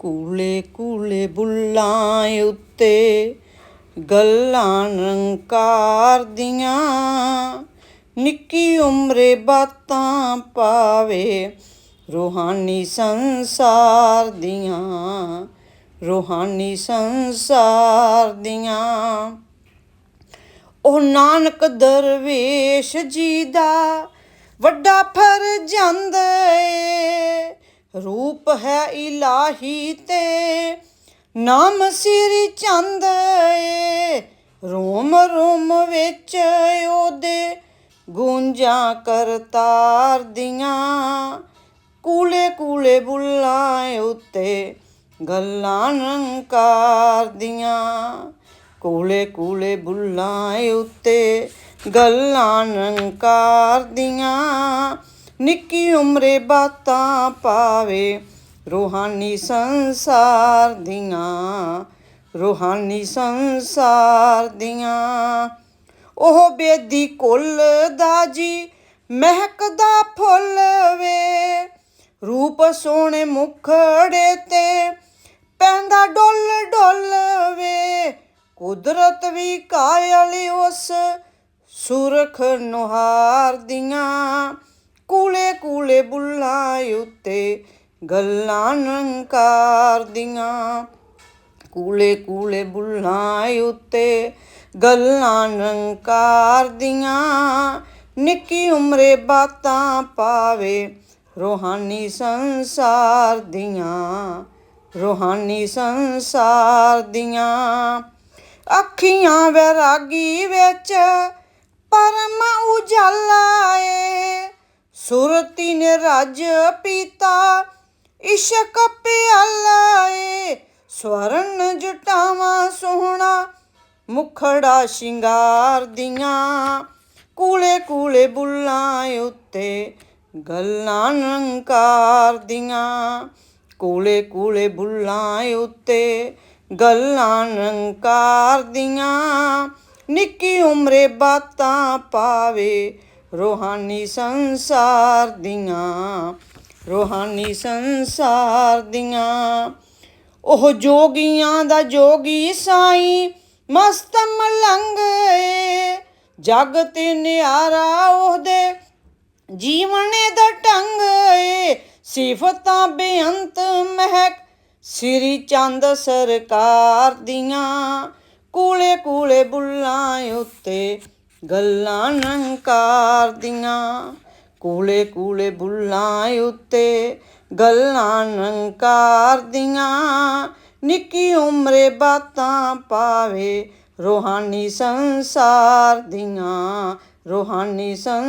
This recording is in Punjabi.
ਕੂਲੇ ਕੂਲੇ ਬੁੱਲਾਂ ਉੱਤੇ ਗੱਲਾਂ ਨੰਕਾਰ ਦੀਆਂ। ਨਿੱਕੀ ਉਮਰੇ ਬਾਤਾਂ ਪਾਵੇ ਰੂਹਾਨੀ ਸੰਸਾਰ ਦੀਆਂ, ਰੂਹਾਨੀ ਸੰਸਾਰ ਦੀਆਂ। ਉਹ ਨਾਨਕ ਦਰਵੇਸ਼ ਜੀ ਦਾ ਵੱਡਾ ਫਰਜ਼ੰਦ ਏ। ਰੂਪ ਹੈ ਇਲਾਹੀ ਤੇ, ਨਾਮ ਸਿਰ ਚੰਦ ਏ। ਰੋਮ ਰੋਮ ਵਿੱਚ ਉਹਦੇ ਗੂੰਜਾਂ ਕਰਤਾਰ ਦੀਆਂ। ਕੂਲੇ ਕੂਲੇ ਬੁੱਲਾਂ ਉੱਤੇ ਗੱਲਾਂ ਨੰਕਾਰ ਦੀਆਂ। ਕੂਲੇ ਕੂਲੇ ਬੁੱਲਾਂ ਉੱਤੇ ਗੱਲਾਂ ਨੰਕਾਰ ਦੀਆਂ। ਨਿੱਕੀ ਉਮਰੇ ਬਾਤਾਂ ਪਾਵੇ। ਰੂਹਾਨੀ ਸੰਸਾਰ ਦੀਆਂ, ਰੂਹਾਨੀ ਸੰਸਾਰ ਦੀਆਂ। ਉਹ ਬੇਦੀ ਕੁੱਲ ਦਾ ਜੀ ਮਹਿਕਦਾ ਫੁੱਲ ਵੇ। ਰੂਪ ਸੋਹਣੇ ਮੁਖੜੇ ਤੇ ਪੈਂਦਾ ਡੁੱਲ ਡੁੱਲ ਵੇ। ਕੁਦਰਤ ਵੀ ਕਾਇਲ ਉਸ ਸੁਰਖ ਨੁਹਾਰ ਦੀਆਂ। ਕੂਲੇ ਕੂਲੇ ਬੁੱਲਾਂ ਉੱਤੇ ਗੱਲਾਂ ਨੰਕਾਰ ਦੀਆਂ। ਕੂਲੇ ਕੂਲੇ ਬੁੱਲਾਂ ਉੱਤੇ ਗੱਲਾਂ ਨੰਕਾਰ ਦੀਆਂ। ਨਿੱਕੀ ਉਮਰੇ ਬਾਤਾਂ ਪਾਵੇ ਰੂਹਾਨੀ ਸੰਸਾਰ ਦੀਆਂ। ਰੂਹਾਨੀ ਸੰਸਾਰ ਦੀਆਂ। ਅੱਖੀਆਂ ਵੈਰਾਗੀ ਵਿੱਚ ਪਰਮ ਉਜਾਲਾ ਸੁਰਤੀ ਨੇ ਰਾਜ ਪੀਤਾ, ਇਸ਼ਕ ਪਿਆਲਾ ਏ ਸਵਰਨ ਜਟਾਵਾਂ ਸੋਹਣਾ, ਮੁਖੜਾ ਸ਼ਿੰਗਾਰ ਦੀਆਂ, ਕੂਲੇ ਕੂਲੇ ਬੁੱਲਾਂ ਉੱਤੇ ਗੱਲਾਂ ਨੰਕਾਰ ਦੀਆਂ, ਕੂਲੇ ਕੂਲੇ ਬੁੱਲਾਂ ਉੱਤੇ ਗੱਲਾਂ ਨੰਕਾਰ ਦੀਆਂ, ਨਿੱਕੀ ਉਮਰੇ ਬਾਤਾਂ ਪਾਵੇ ਰੂਹਾਨੀ ਸੰਸਾਰ ਦੀਆਂ, ਰੂਹਾਨੀ ਸੰਸਾਰ ਦੀਆਂ। ਉਹ ਜੋਗੀਆਂ ਦਾ ਜੋਗੀ ਸਾਈ, ਮਸਤ ਮਲੰਗ ਏ। ਜਗ ਤੇ ਨਿਆਰਾ ਉਹਦੇ, ਜੀਵਨੇ ਦਾ ਢੰਗ ਏ। ਸਿਫਤਾਂ ਬੇਅੰਤ ਮਹਿਕ ਸ੍ਰੀ ਚੰਦ ਸਰਕਾਰ ਦੀਆਂ। ਕੂਲੇ ਕੂਲੇ ਬੁੱਲਾਂ ਉੱਤੇ ਗੱਲਾਂ ਨੰਕਾਰ ਦੀਆਂ, ਕੂਲੇ ਕੂਲੇ ਬੁੱਲਾਂ ਉੱਤੇ ਗੱਲਾਂ ਨੰਕਾਰ ਦੀਆਂ। ਨਿੱਕੀ ਉਮਰੇ ਬਾਤਾਂ ਪਾਵੇ ਰੂਹਾਨੀ ਸੰਸਾਰ ਦੀਆਂ, ਰੂਹਾਨੀ ਸੰ